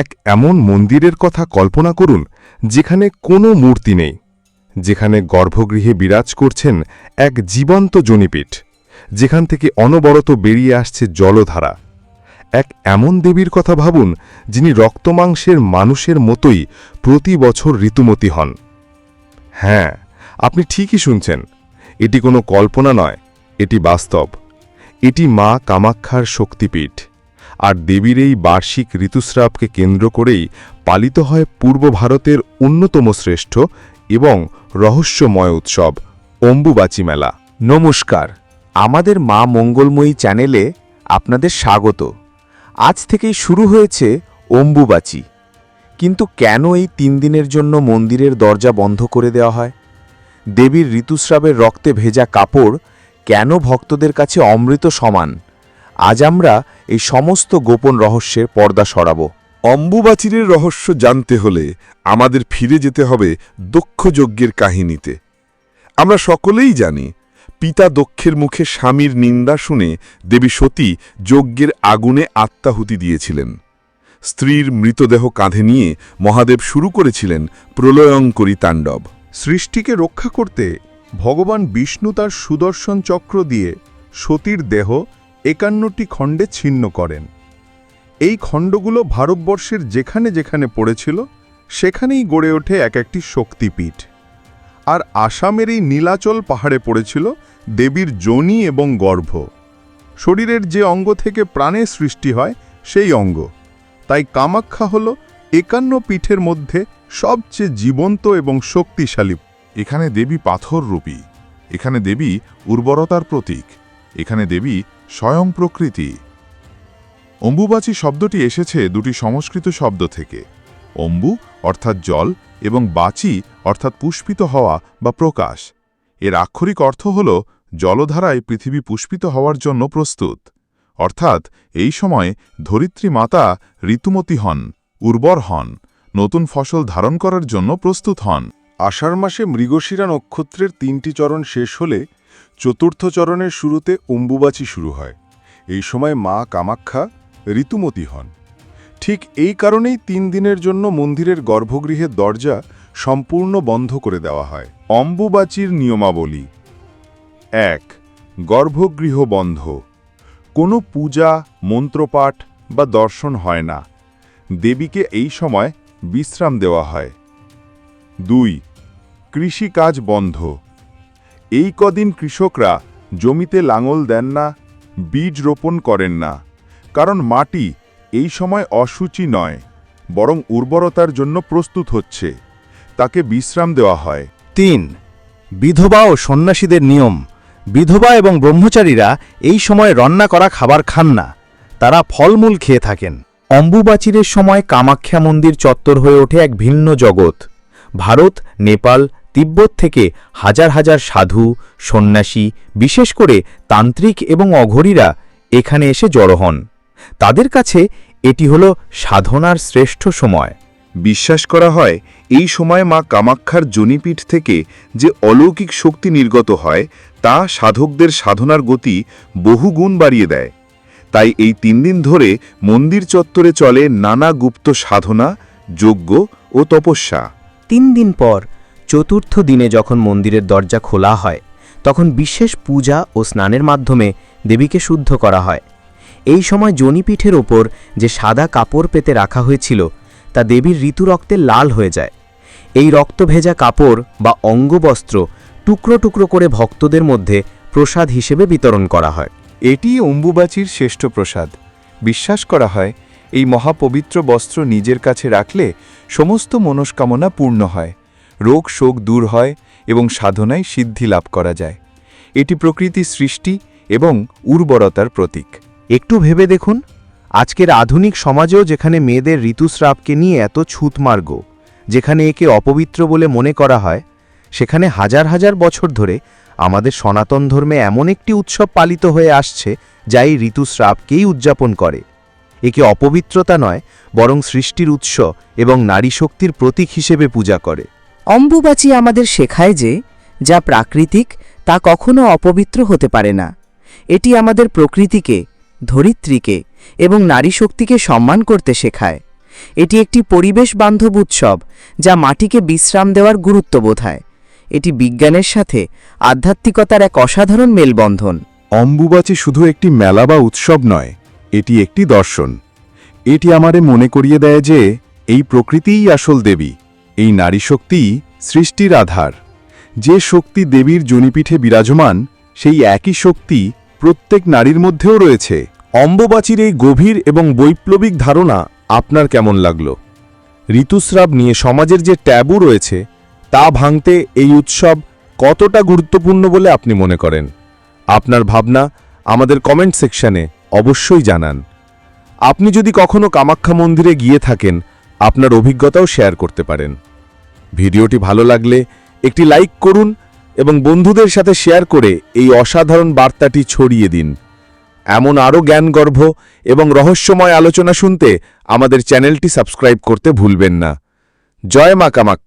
এক এমন মন্দিরের কথা কল্পনা করুন, যেখানে কোনো মূর্তি নেই, যেখানে গর্ভগৃহে বিরাজ করছেন এক জীবন্ত জনিপীঠ, যেখান থেকে অনবরত বেরিয়ে আসছে জলধারা। এক এমন দেবীর কথা ভাবুন, যিনি রক্তমাংসের মানুষের মতোই প্রতি বছর ঋতুমতী হন। হ্যাঁ আপনি ঠিকই শুনছেন, এটি কোনো কল্পনা নয়, এটি বাস্তব। এটি মা কামাক্ষার শক্তিপীঠ। আর দেবীর এই বার্ষিক ঋতুস্রাবকে কেন্দ্র করেই পালিত হয় পূর্ব ভারতের অন্যতম শ্রেষ্ঠ এবং রহস্যময় উৎসব, অম্বুবাচী মেলা। নমস্কার, আমাদের মা মঙ্গলময়ী চ্যানেলে আপনাদের স্বাগত। আজ থেকেই শুরু হয়েছে অম্বুবাচী। কিন্তু কেন এই তিন দিনের জন্য মন্দিরের দরজা বন্ধ করে দেওয়া হয়? দেবীর ঋতুস্রাবের রক্তে ভেজা কাপড় কেন ভক্তদের কাছে অমৃত সমান? আজ আমরা এই সমস্ত গোপন রহস্যের পর্দা সরাবো। অম্বুবাচিরের রহস্য জানতে হলে আমাদের ফিরে যেতে হবে দক্ষ যজ্ঞের কাহিনীতে। আমরা সকলেই জানি, পিতা দক্ষের মুখে স্বামীর নিন্দা শুনে দেবী সতী যজ্ঞের আগুনে আত্মাহুতি দিয়েছিলেন। স্ত্রীর মৃতদেহ কাঁধে নিয়ে মহাদেব শুরু করেছিলেন প্রলয়ঙ্করী তাণ্ডব। সৃষ্টিকে রক্ষা করতে ভগবান বিষ্ণু তার সুদর্শন চক্র দিয়ে সতীর দেহ একান্নটি খণ্ডে ছিন্ন করেন। এই খণ্ডগুলো ভারতবর্ষের যেখানে যেখানে পড়েছিল, সেখানেই গড়ে ওঠে এক একটি শক্তিপীঠ। আর আসামের এই নীলাচল পাহাড়ে পড়েছিল দেবীর যোনি এবং গর্ভ। শরীরের যে অঙ্গ থেকে প্রাণের সৃষ্টি হয়, সেই অঙ্গ। তাই কামাখ্যা হল একান্ন পীঠের মধ্যে সবচেয়ে জীবন্ত এবং শক্তিশালী এখানে দেবী পাথর রূপী এখানে দেবী উর্বরতার প্রতীক। এখানে দেবী স্বয়ং প্রকৃতি। অম্বুবাচী শব্দটি এসেছে দুটি সংস্কৃত শব্দ থেকে। অম্বু অর্থাৎ জল এবং বাচি অর্থাৎ পুষ্পিত হওয়া বা প্রকাশ। এর আক্ষরিক অর্থ হল জলধারায় পৃথিবী পুষ্পিত হওয়ার জন্য প্রস্তুত। অর্থাৎ এই সময় ধরিত্রী মাতা ঋতুমতী হন, উর্বর হন, নতুন ফসল ধারণ করার জন্য প্রস্তুত হন। আষাঢ় মাসে মৃগশিরা নক্ষত্রের তিনটি চরণ শেষ হলে চতুর্থ চরণের শুরুতে অম্বুবাচী শুরু হয়। এই সময় মা কামাখ্যা ঋতুমতী হন। ঠিক এই কারণেই তিন দিনের জন্য মন্দিরের গর্ভগৃহের দরজা সম্পূর্ণ বন্ধ করে দেওয়া হয়। অম্বুবাচীর নিয়মাবলী। এক, গর্ভগৃহ বন্ধ। কোনো পূজা, মন্ত্রপাঠ বা দর্শন হয় না। দেবীকে এই সময় বিশ্রাম দেওয়া হয়। দুই, কৃষিকাজ বন্ধ। এই কদিন কৃষকরা জমিতে লাঙল দেন না, বীজ রোপণ করেন না। কারণ মাটি এই সময় অসুচি নয়, বরং উর্বরতার জন্য প্রস্তুত হচ্ছে। তাকে বিশ্রাম দেওয়া হয়। তিন, বিধবা ও সন্ন্যাসীদের নিয়ম। বিধবা এবং ব্রহ্মচারীরা এই সময় রান্না করা খাবার খান না। তারা ফলমূল খেয়ে থাকেন। অম্বুবাচিরের সময় কামাখ্যা মন্দির চত্বর হয়ে ওঠে এক ভিন্ন জগৎ। ভারত, নেপাল তিব্বত থেকে হাজার হাজার সাধু সন্ন্যাসী বিশেষ করে তান্ত্রিক এবং অঘরীরা এখানে এসে জড়ো হন। তাদের কাছে এটি হল সাধনার শ্রেষ্ঠ সময়। বিশ্বাস করা হয় এই সময় মা কামাক্ষার জনিপীঠ থেকে যে অলৌকিক শক্তি নির্গত হয় তা সাধকদের সাধনার গতি বহুগুণ বাড়িয়ে দেয়। তাই এই তিন দিন ধরে মন্দির চত্বরে চলে নানা গুপ্ত সাধনা যজ্ঞ ও তপস্যা। তিন দিন পর চতুর্থ দিনে যখন মন্দিরের দরজা খোলা হয়, তখন বিশেষ পূজা ও স্নানের মাধ্যমে দেবীকে শুদ্ধ করা হয়। এই সময় জনিপীঠের ওপর যে সাদা কাপড় পেতে রাখা হয়েছিল, তা দেবীর ঋতু রক্তে লাল হয়ে যায়। এই রক্ত ভেজা কাপড় বা অঙ্গবস্ত্র টুকরো টুকরো করে ভক্তদের মধ্যে প্রসাদ হিসেবে বিতরণ করা হয়। এটি অম্বুবাচীর শ্রেষ্ঠ প্রসাদ। বিশ্বাস করা হয়, এই মহাপবিত্র বস্ত্র নিজের কাছে রাখলে সমস্ত মনস্কামনা পূর্ণ হয়। রোগ শোক দূর হয় এবং সাধনায় সিদ্ধি লাভ করা যায়। এটি প্রকৃতির সৃষ্টি এবং উর্বরতার প্রতীক। একটু ভেবে দেখুন, আজকের আধুনিক সমাজেও যেখানে মেয়েদের ঋতুস্রাবকে নিয়ে এত ছুতমার্গ, যেখানে একে অপবিত্র বলে মনে করা হয়, সেখানে হাজার হাজার বছর ধরে আমাদের সনাতন ধর্মে এমন একটি উৎসব পালিত হয়ে আসছে, যা এই ঋতুস্রাবকেই উদযাপন করে। একে অপবিত্রতা নয়, বরং সৃষ্টির উৎস এবং নারী শক্তির প্রতীক হিসেবে পূজা করে। অম্বুবাচী আমাদের শেখায় যে, যা প্রাকৃতিক, তা কখনো অপবিত্র হতে পারে না। এটি আমাদের প্রকৃতিকে, ধরিত্রীকে এবং নারী শক্তিকে সম্মান করতে শেখায়। এটি একটি পরিবেশ বান্ধব উৎসব, যা মাটিকে বিশ্রাম দেওয়ার গুরুত্ব বোধায়। এটি বিজ্ঞানের সাথে আধ্যাত্মিকতার এক অসাধারণ মেলবন্ধন। অম্বুবাচী শুধু একটি মেলা বা উৎসব নয়, এটি একটি দর্শন। এটি আমারে মনে করিয়ে দেয় যে, এই প্রকৃতিই আসল দেবী। এই নারী শক্তিই সৃষ্টির আধার। যে শক্তি দেবীর জনিপীঠে বিরাজমান, সেই একই শক্তি প্রত্যেক নারীর মধ্যেও রয়েছে। অম্বুবাচীর এই গভীর এবং বৈপ্লবিক ধারণা আপনার কেমন লাগল? ঋতুস্রাব নিয়ে সমাজের যে ট্যাবু রয়েছে, তা ভাঙতে এই উৎসব কতটা গুরুত্বপূর্ণ বলে আপনি মনে করেন? আপনার ভাবনা আমাদের কমেন্ট সেকশনে অবশ্যই জানান। আপনি যদি কখনো কামাখ্যা মন্দিরে গিয়ে থাকেন আপনার অভিজ্ঞতাও শেয়ার করতে পারেন। ভিডিওটি ভালো লাগলে একটি লাইক করুন এবং বন্ধুদের সাথে শেয়ার করে এই অসাধারণ বার্তাটি ছড়িয়ে দিন। এমন আরও জ্ঞানগর্ভ এবং রহস্যময় আলোচনা শুনতে আমাদের চ্যানেলটি সাবস্ক্রাইব করতে ভুলবেন না। জয় মা কামাখ্যা